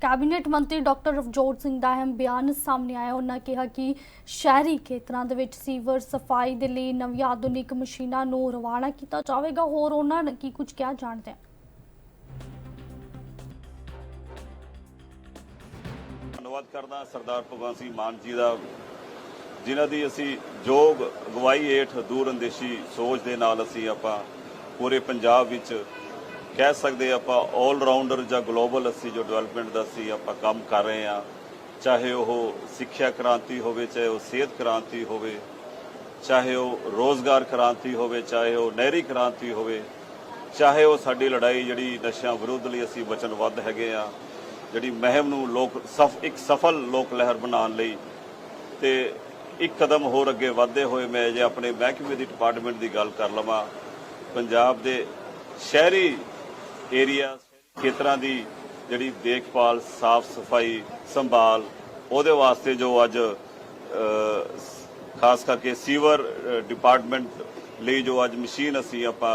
Cabinet ਮੰਤਰੀ doctor Ravjot Singh ਦਾ ਅਹਿਮ ਬਿਆਨ ਸਾਹਮਣੇ ਆਇਆ। ਉਹਨਾਂ ਕਿਹਾ ਕਿ ਸ਼ਹਿਰੀ ਖੇਤਰਾਂ ਦੇ ਵਿੱਚ ਸੀਵਰ ਸਫ਼ਾਈ ਦੇ ਲਈ ਨਵੀਆਂ ਆਧੁਨਿਕ ਮਸ਼ੀਨਾਂ ਨੂੰ ਰਵਾਨਾ ਕੀਤਾ ਜਾਵੇਗਾ। ਹੋਰ ਉਹਨਾਂ ਨੇ ਕੀ ਕੁਝ ਕਿਹਾ ਜਾਣਦੇ ਹਾਂ? ਧੰਨਵਾਦ ਕਰਦਾ ਸਰਦਾਰ ਭਗਵੰਤ ਸਿੰਘ ਮਾਨ ਜੀ ਦਾ, ਜਿਨ੍ਹਾਂ ਦੀ ਅਸੀਂ ਜੋਗ ਅਗਵਾਈ ਹੇਠ ਦੂਰ ਅੰਦੇਸ਼ੀ ਸੋਚ ਦੇ ਨਾਲ ਅਸੀਂ ਆਪਾਂ ਪੂਰੇ ਪੰਜਾਬ ਵਿੱਚ ਕਹਿ ਸਕਦੇ ਆਪਾਂ 올 ਰਾਊਂਡਰ ਜਾਂ ਗਲੋਬਲ ਅਸੀਂ ਜੋ ਡਿਵੈਲਪਮੈਂਟ ਦਾ ਅਸੀਂ ਆਪਾਂ ਕੰਮ ਕਰ ਰਹੇ ਹਾਂ, ਚਾਹੇ ਉਹ ਸਿੱਖਿਆ ਕ੍ਰਾਂਤੀ ਹੋਵੇ, ਚਾਹੇ ਉਹ ਸਿਹਤ ਕ੍ਰਾਂਤੀ ਹੋਵੇ, ਚਾਹੇ ਉਹ ਰੋਜ਼ਗਾਰ ਕ੍ਰਾਂਤੀ ਹੋਵੇ, ਚਾਹੇ ਉਹ ਨਹਿਰੀ ਕ੍ਰਾਂਤੀ ਹੋਵੇ, ਚਾਹੇ ਉਹ ਸਾਡੀ ਲੜਾਈ ਜਿਹੜੀ ਨਸ਼ਿਆਂ ਵਿਰੁੱਧ ਲਈ ਅਸੀਂ ਵਚਨਬੱਧ ਹੈਗੇ ਆ ਜਿਹੜੀ ਮਹਿਮ ਨੂੰ ਲੋਕ ਸਫ, ਇੱਕ ਸਫਲ ਲੋਕ ਲਹਿਰ ਬਣਾਉਣ ਲਈ ਤੇ ਇੱਕ ਕਦਮ ਹੋਰ ਅੱਗੇ ਵਧਦੇ ਹੋਏ ਮੈਂ ਜੇ ਆਪਣੇ ਮਹਿਕਮੇ ਦੀ ਡਿਪਾਰਟਮੈਂਟ ਦੀ ਗੱਲ ਕਰ ਲਵਾਂ। ਪੰਜਾਬ ਦੇ ਸ਼ਹਿਰੀ ਏਰੀਆ ਖੇਤਰਾਂ ਦੀ ਜਿਹੜੀ ਦੇਖਭਾਲ ਸਾਫ਼ ਸਫ਼ਾਈ ਸੰਭਾਲ ਉਹਦੇ ਵਾਸਤੇ ਜੋ ਅੱਜ ਖਾਸ ਕਰਕੇ ਸੀਵਰ ਡਿਪਾਰਟਮੈਂਟ ਲਈ ਜੋ ਅੱਜ ਮਸ਼ੀਨ ਅਸੀਂ ਆਪਾਂ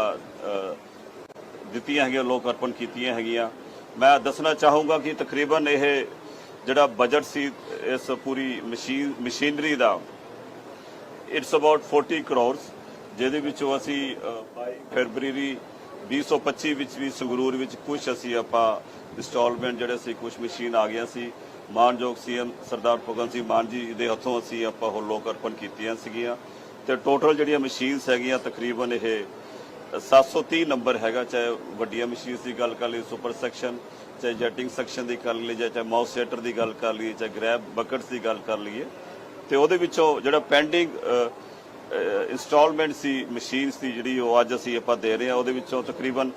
ਦਿੱਤੀਆਂ ਹੈਗੀਆਂ ਲੋਕ ਅਰਪਣ ਕੀਤੀਆਂ ਹੈਗੀਆਂ ਮੈਂ ਦੱਸਣਾ ਚਾਹੂੰਗਾ ਕਿ ਤਕਰੀਬਨ ਇਹ ਜਿਹੜਾ ਬਜਟ ਸੀ ਇਸ ਪੂਰੀ ਮਸ਼ੀਨ ਮਸ਼ੀਨਰੀ ਦਾ ਇਟਸ ਅਬਾਊਟ 40 ਕਰੋਰਸ ਜਿਹਦੇ ਵਿੱਚੋਂ ਅਸੀਂ ਅ, 22 ਫਰਵਰੀ 2025 ਵਿੱਚ ਵੀ ਸੰਗਰੂਰ ਵਿੱਚ ਕੁਝ ਅਸੀਂ ਆਪਾਂ ਇੰਸਟਾਲਮੈਂਟ ਜਿਹੜੇ ਸੀ ਕੁਝ ਮਸ਼ੀਨ ਆ ਗਿਆ ਸੀ। ਮਾਨਯੋਗ ਸੀਐਮ ਸਰਦਾਰ ਭਗਵੰਤ ਸਿੰਘ ਮਾਨ ਜੀ ਦੇ ਹੱਥੋਂ ਅਸੀਂ ਆਪਾਂ ਉਹ ਲੋਕ ਅਰਪਣ ਕੀਤੀਆਂ ਸੀਗੀਆਂ। ਤੇ ਟੋਟਲ ਜਿਹੜੀਆਂ ਮਸ਼ੀਨਸ ਹੈਗੀਆਂ, ਤਕਰੀਬਨ ਇਹ 730 ਨੰਬਰ ਹੈਗਾ, ਚਾਹੇ ਵੱਡੀਆਂ ਮਸ਼ੀਨਸ ਦੀ ਗੱਲ ਕਰ ਲਈ ਸੁਪਰ ਸੈਕਸ਼ਨ ਚਾਹੇ ਜੈਟਿੰਗ ਸੈਕਸ਼ਨ ਦੀ ਕਰ ਲਈ ਚਾਹੇ ਮਾਊਸ ਸੈਟਰ ਦੀ ਗੱਲ ਕਰ ਲਈਏ, ਚਾਹੇ ਗ੍ਰੈਬ ਬਕਟਸ ਦੀ ਗੱਲ ਕਰ ਲਈਏ। ਤੇ ਉਹਦੇ ਵਿੱਚੋਂ ਜਿਹੜਾ ਪੈਂਡਿੰਗ ਇੰਸਟਾਲਮੈਂਟ ਸੀ ਮਸ਼ੀਨਸ ਦੀ ਜਿਹੜੀ ਉਹ ਅੱਜ ਅਸੀਂ ਆਪਾਂ ਦੇ ਰਹੇ ਹਾਂ, ਉਹਦੇ ਵਿੱਚੋਂ ਤਕਰੀਬਨ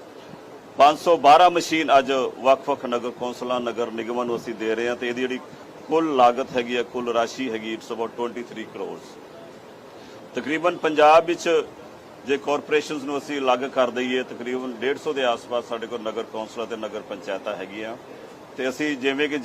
512 ਮਸ਼ੀਨ ਅੱਜ ਵੱਖ-ਵੱਖ ਨਗਰ ਕੌਂਸਲਾਂ, ਨਗਰ ਨਿਗਮਾਂ ਨੂੰ ਅਸੀਂ ਦੇ ਰਹੇ ਹਾਂ ਤੇ ਇਹਦੀ ਜਿਹੜੀ ਕੁੱਲ ਲਾਗਤ ਹੈਗੀ ਹੈ ਕੁੱਲ ਰਾਸ਼ੀ ਹੈਗੀ ਇਟਸ ਅਬਾਊਟ 23 ਕਰੋੜਸ ਤਕਰੀਬਨ ਪੰਜਾਬ ਵਿੱਚ ਜੇ ਕਾਰਪੋਰੇਸ਼ਨਸ ਨੂੰ ਅਸੀਂ ਅਲੱਗ ਕਰ ਦਈਏ, ਤਕਰੀਬਨ 150 ਦੇ ਆਸ-ਪਾਸ ਸਾਡੇ ਕੋਲ ਨਗਰ ਕੌਂਸਲਾਂ ਤੇ ਨਗਰ ਪੰਚਾਇਤਾਂ ਹੈਗੀਆਂ। ਤੇ ਅਸੀਂ ਜਿਵੇਂ ਕਿ